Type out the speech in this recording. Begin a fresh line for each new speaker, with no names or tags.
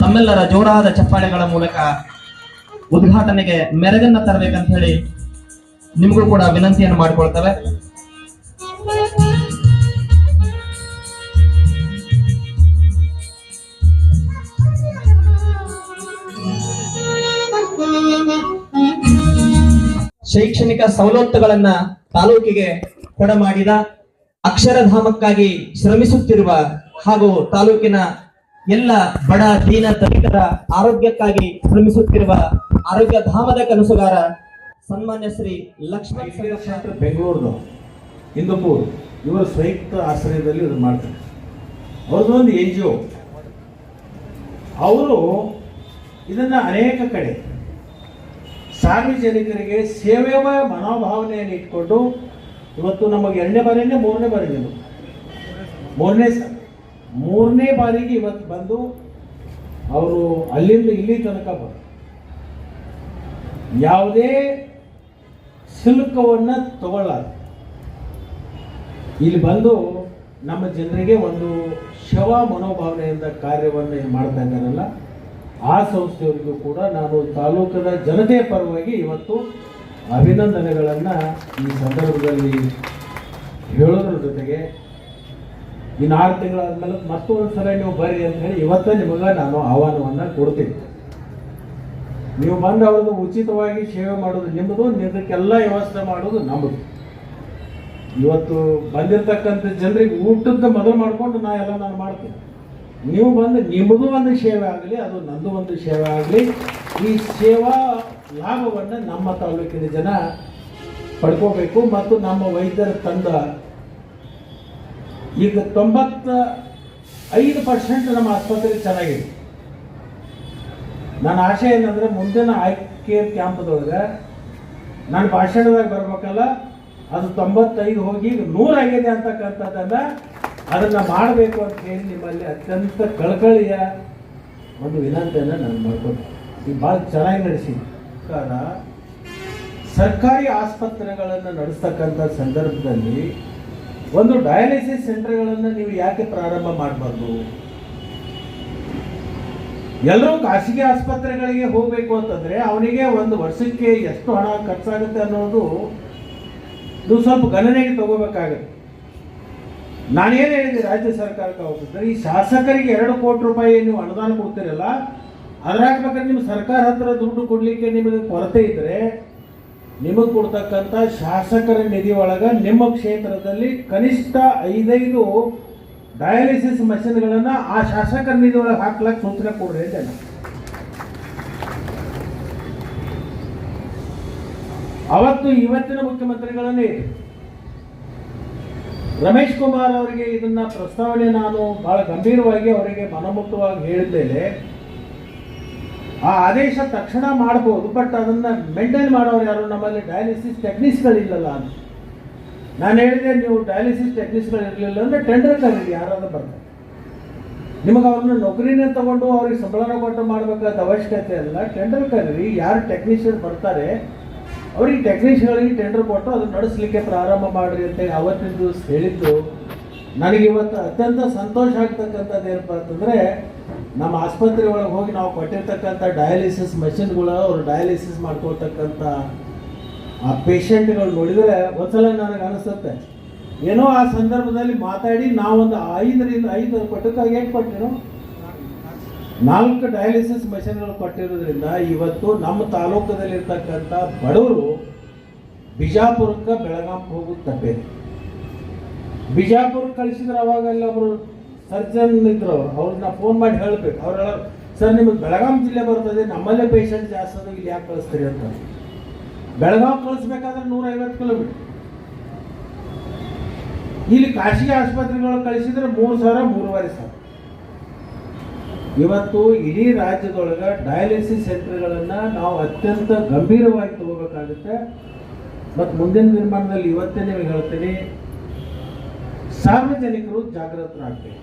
ತಮ್ಮೆಲ್ಲರ ಜೋರಾದ ಚಪ್ಪಾಳೆಗಳ ಮೂಲಕ ಉದ್ಘಾಟನೆಗೆ ಮೆರಗನ್ನ ತರಬೇಕಂತ ಹೇಳಿ ನಿಮಗೂ ಕೂಡ ವಿನಂತಿಯನ್ನು ಮಾಡಿಕೊಳ್ತವೆ. ಶೈಕ್ಷಣಿಕ ಸವಲತ್ತುಗಳನ್ನ ತಾಲೂಕಿಗೆ ಕೊಡಮಾಡಿದ ಅಕ್ಷರಧಾಮಕ್ಕಾಗಿ ಶ್ರಮಿಸುತ್ತಿರುವ ಹಾಗೂ ತಾಲೂಕಿನ ಎಲ್ಲ ಬಡ ದೀನ ದಲಿತರ ಆರೋಗ್ಯಕ್ಕಾಗಿ ಶ್ರಮಿಸುತ್ತಿರುವ ಆರೋಗ್ಯ ಧಾಮದ ಕನಸುಗಾರ ಸನ್ಮಾನ್ಯ ಶ್ರೀ ಲಕ್ಷ್ಮಣ
ಬೆಂಗಳೂರು ಹಿಂದೂಪುರ್ ಇವರ ಸಂಯುಕ್ತ ಆಶ್ರಯದಲ್ಲಿ ಇದನ್ನು ಮಾಡ್ತಾರೆ. ಅವ್ರದ್ದೊಂದು ಎನ್ ಜಿ ಒ ಅವರು ಇದನ್ನು ಅನೇಕ ಕಡೆ ಸಾರ್ವಜನಿಕರಿಗೆ ಸೇವೆಯ ಮನೋಭಾವನೆಯನ್ನು ಇಟ್ಕೊಂಡು, ಇವತ್ತು ನಮಗೆ ಎರಡನೇ ಬಾರಿನೇ ಮೂರನೇ ಬಾರಿ ಮೂರನೇ ಮೂರನೇ ಬಾರಿಗೆ ಇವತ್ತು ಬಂದು ಅವರು ಅಲ್ಲಿಂದ ಇಲ್ಲಿ ತನಕ ಬಂದು ಯಾವುದೇ ಶುಲ್ಕವನ್ನು ತಗೊಳ್ಳಾರ ಇಲ್ಲಿ ಬಂದು ನಮ್ಮ ಜನರಿಗೆ ಒಂದು ಶವ ಮನೋಭಾವನೆಯಿಂದ ಕಾರ್ಯವನ್ನು ಮಾಡ್ತಾ ಇದ್ದಾರಲ್ಲ, ಆ ಸಂಸ್ಥೆಯವರಿಗೂ ಕೂಡ ನಾನು ತಾಲೂಕದ ಜನತೆಯ ಪರವಾಗಿ ಇವತ್ತು ಅಭಿನಂದನೆಗಳನ್ನು ಈ ಸಂದರ್ಭದಲ್ಲಿ ಹೇಳೋದ್ರ ಜೊತೆಗೆ ಇನ್ನು ಆರು ತಿಂಗಳಾದ್ಮೇಲೆ ಮತ್ತೊಂದು ಸಲ ನೀವು ಬರ್ರಿ ಅಂತ ಹೇಳಿ ಇವತ್ತೇ ನಿಮಗೆ ನಾನು ಆಹ್ವಾನವನ್ನು ಕೊಡ್ತೀನಿ. ನೀವು ಬಂದು ಅವ್ರದ್ದು ಉಚಿತವಾಗಿ ಸೇವೆ ಮಾಡೋದು ನಿಮ್ಮದು ನಿಮ್ದಕ್ಕೆಲ್ಲ ವ್ಯವಸ್ಥೆ ಮಾಡೋದು ನಮ್ಮದು ಇವತ್ತು ಬಂದಿರತಕ್ಕಂಥ ಜನರಿಗೆ ಊಟದ ಮೊದಲು ಮಾಡ್ಕೊಂಡು ನಾ ಎಲ್ಲ ನಾನು ಮಾಡ್ತೀನಿ. ನೀವು ಬಂದು ನಿಮ್ಮದು ಒಂದು ಸೇವೆ ಆಗಲಿ, ಅದು ನಂದು ಒಂದು ಸೇವೆ ಆಗಲಿ, ಈ ಸೇವಾ ಲಾಭವನ್ನು ನಮ್ಮ ತಾಲೂಕಿನ ಜನ ಪಡ್ಕೋಬೇಕು ಮತ್ತು ನಮ್ಮ ವೈದ್ಯರ ತಂಡ ಈಗ ತೊಂಬತ್ತ ಐದು ಪರ್ಸೆಂಟ್ ನಮ್ಮ ಆಸ್ಪತ್ರೆ ಚೆನ್ನಾಗಿದೆ. ನನ್ನ ಆಶೆ ಏನಂದ್ರೆ ಮುಂದಿನ ಆಯ್ಕೆ ಕ್ಯಾಂಪ್ದೊಳಗೆ ನಾನು ಭಾಷಣದಾಗ ಬರ್ಬೇಕಲ್ಲ, ಅದು ತೊಂಬತ್ತೈದು ಹೋಗಿ ನೂರಾಗಿದೆ ಅಂತಕ್ಕಂಥದ್ದನ್ನ ಅದನ್ನ ಮಾಡಬೇಕು ಅಂತ ಹೇಳಿ ನಿಮ್ಮಲ್ಲಿ ಅತ್ಯಂತ ಕಳಕಳಿಯ ಒಂದು ವಿನಂತಿಯನ್ನು ನಾನು ಮಾಡ್ಕೊಂಡು ಈಗ ಭಾಳ ಚೆನ್ನಾಗಿ ನಡೆಸಿ. ಕಾರಣ ಸರ್ಕಾರಿ ಆಸ್ಪತ್ರೆಗಳನ್ನು ನಡೆಸ್ತಕ್ಕಂಥ ಸಂದರ್ಭದಲ್ಲಿ ಒಂದು ಡಯಾಲಿಸಿಸ್ ಸೆಂಟರ್ಗಳನ್ನು ನೀವು ಯಾಕೆ ಪ್ರಾರಂಭ ಮಾಡಬಾರ್ದು? ಎಲ್ಲರೂ ಖಾಸಗಿ ಆಸ್ಪತ್ರೆಗಳಿಗೆ ಹೋಗಬೇಕು ಅಂತಂದ್ರೆ ಅವನಿಗೆ ಒಂದು ವರ್ಷಕ್ಕೆ ಎಷ್ಟು ಹಣ ಖರ್ಚಾಗುತ್ತೆ ಅನ್ನೋದು ನೀವು ಸ್ವಲ್ಪ ಗಣನೆಗೆ ತಗೋಬೇಕಾಗುತ್ತೆ. ನಾನೇನು ಹೇಳಿದೆ ರಾಜ್ಯ ಸರ್ಕಾರಕ್ಕೆ ಹೋಗ್ತಿದ್ರೆ ಈ ಶಾಸಕರಿಗೆ ಎರಡು ಕೋಟಿ ರೂಪಾಯಿ ನೀವು ಅನುದಾನ ಕೊಡ್ತೀರಲ್ಲ ಅದರ ಬೇಕಾದ್ರೆ ನಿಮ್ಮ ಸರ್ಕಾರ ಹತ್ರ ದುಡ್ಡು ಕೊಡಲಿಕ್ಕೆ ನಿಮಗೆ ಕೊರತೆ ಇದ್ದರೆ ನಿಮಗೆ ಕೊಡ್ತಕ್ಕಂಥ ಶಾಸಕರ ನಿಧಿ ಒಳಗೆ ನಿಮ್ಮ ಕ್ಷೇತ್ರದಲ್ಲಿ ಕನಿಷ್ಠ ಐದೈದು ಡಯಾಲಿಸಿಸ್ ಮಷಿನ್ಗಳನ್ನು ಆ ಶಾಸಕರ ನಿಧಿ ಒಳಗೆ ಹಾಕ್ಲಕ್ಕೆ ಸೂಚನೆ ಕೊಡ್ರಿ ಅಂತ ಅವತ್ತು ಇವತ್ತಿನ ಮುಖ್ಯಮಂತ್ರಿಗಳನ್ನೇ ರಮೇಶ್ ಕುಮಾರ್ ಅವರಿಗೆ ಇದನ್ನ ಪ್ರಸ್ತಾವನೆ ನಾನು ಬಹಳ ಗಂಭೀರವಾಗಿ ಅವರಿಗೆ ಮನಮುಟ್ಟವಾಗಿ ಹೇಳಿದ್ದೇನೆ. ಆ ಆದೇಶ ತಕ್ಷಣ ಮಾಡ್ಬೋದು ಬಟ್ ಅದನ್ನ ಮೇಂಟೈನ್ ಮಾಡೋರು ಯಾರು? ನಮ್ಮಲ್ಲಿ ಡಯಾಲಿಸಿಸ್ ಟೆಕ್ನಿಕ್ಸ್ಗಳಿಲ್ಲಲ್ಲ ಅಂತ ನಾನು ಹೇಳಿದೆ ನೀವು ಡಯಾಲಿಸಿಸ್ ಟೆಕ್ನಿಕ್ಸ್ಗಳು ಇರಲಿಲ್ಲ ಅಂದ್ರೆ ಟೆಂಡರ್ ಕರೀರಿ, ಯಾರಾದರೂ ಬರ್ತಾರೆ. ನಿಮಗೆ ಅವ್ರನ್ನ ನೌಕರಿನೇ ತಗೊಂಡು ಅವ್ರಿಗೆ ಸಂಬಳನ ಕೊಟ್ಟು ಮಾಡಬೇಕಾದ ಅವಶ್ಯಕತೆ ಇಲ್ಲ ಟೆಂಡರ್ ಕರೀರಿ. ಯಾರು ಟೆಕ್ನಿಷಿಯನ್ ಬರ್ತಾರೆ, ಅವ್ರಿಗೆ ಟೆಕ್ನಿಷಿಯನ್ಗಳಿಗೆ ಟೆಂಡರ್ ಕೊಟ್ಟು ಅದನ್ನ ನಡೆಸಲಿಕ್ಕೆ ಪ್ರಾರಂಭ ಮಾಡ್ರಿ ಅಂತ ಅವತ್ತಿನ ದಿವಸ ಹೇಳಿದ್ದು, ನನಗಿವತ್ತು ಅತ್ಯಂತ ಸಂತೋಷ ಆಗ್ತಕ್ಕಂಥದ್ದು ಏನಪ್ಪ ಅಂತಂದರೆ ನಮ್ಮ ಆಸ್ಪತ್ರೆ ಒಳಗೆ ಹೋಗಿ ನಾವು ಕೊಟ್ಟಿರ್ತಕ್ಕಂಥ ಡಯಾಲಿಸಿಸ್ ಮೆಷಿನ್ಗಳು ಅವರು ಡಯಾಲಿಸಿಸ್ ಮಾಡ್ಕೊಳ್ತಕ್ಕಂಥ ಆ ಪೇಷಂಟ್ಗಳು ನೋಡಿದರೆ ಒಂದ್ಸಲ ನನಗೆ ಅನಿಸುತ್ತೆ. ಏನೋ ಆ ಸಂದರ್ಭದಲ್ಲಿ ಮಾತಾಡಿ ನಾವೊಂದು ಐದರಿಂದ ಐದು ಕೊಟ್ಟಕ್ಕಾಗಿ ಏನು ಕೊಟ್ಟಿರೋ? ನಾಲ್ಕು ಡಯಾಲಿಸಿಸ್ ಮೆಷಿನ್ಗಳು ಕೊಟ್ಟಿರೋದ್ರಿಂದ ಇವತ್ತು ನಮ್ಮ ತಾಲೂಕದಲ್ಲಿರ್ತಕ್ಕಂಥ ಬಡವರು ಬಿಜಾಪುರಕ್ಕೆ ಬೆಳಗಾಂ ಹೋಗುತ್ತೆ ಬೇರೆ. ಬಿಜಾಪುರಕ್ಕೆ ಕಳಿಸಿದ್ರೆ ಅವಾಗೆಲ್ಲ ಅವರು ಸರ್ಜನ್ ಇದ್ರು ಅವ್ರು ಅವ್ರನ್ನ ಫೋನ್ ಮಾಡಿ ಹೇಳ್ಬೇಕು. ಅವ್ರು ಹೇಳೋರು, ಸರ್, ನಿಮಗೆ ಬೆಳಗಾಂ ಜಿಲ್ಲೆ ಬರ್ತದೆ, ನಮ್ಮಲ್ಲೇ ಪೇಷಂಟ್ ಜಾಸ್ತಿ ಅದ ಇಲ್ಲಿ ಯಾಕೆ ಕಳಿಸ್ತೀರಿ ಅಂತ. ಬೆಳಗಾಂ ಕಳಿಸ್ಬೇಕಾದ್ರೆ ನೂರೈವತ್ತು ಕಿಲೋಮೀಟರ್ ಇಲ್ಲಿ ಖಾಸಗಿ ಆಸ್ಪತ್ರೆಗಳು ಕಳಿಸಿದ್ರೆ ಮೂರು ಸಾವಿರ, ಮೂರುವರೆ ಸಾವಿರ. ಇವತ್ತು ಇಡೀ ರಾಜ್ಯದೊಳಗೆ ಡಯಾಲಿಸಿಸ್ ಸೆಂಟರ್ಗಳನ್ನು ನಾವು ಅತ್ಯಂತ ಗಂಭೀರವಾಗಿ ತಗೋಬೇಕಾಗುತ್ತೆ. ಮತ್ತು ಮುಂದಿನ ನಿರ್ಮಾಣದಲ್ಲಿ ಇವತ್ತೇ ನಿಮಗೆ ಹೇಳ್ತೀನಿ, ಸಾರ್ವಜನಿಕರು ಜಾಗೃತರಾಗಬೇಕು.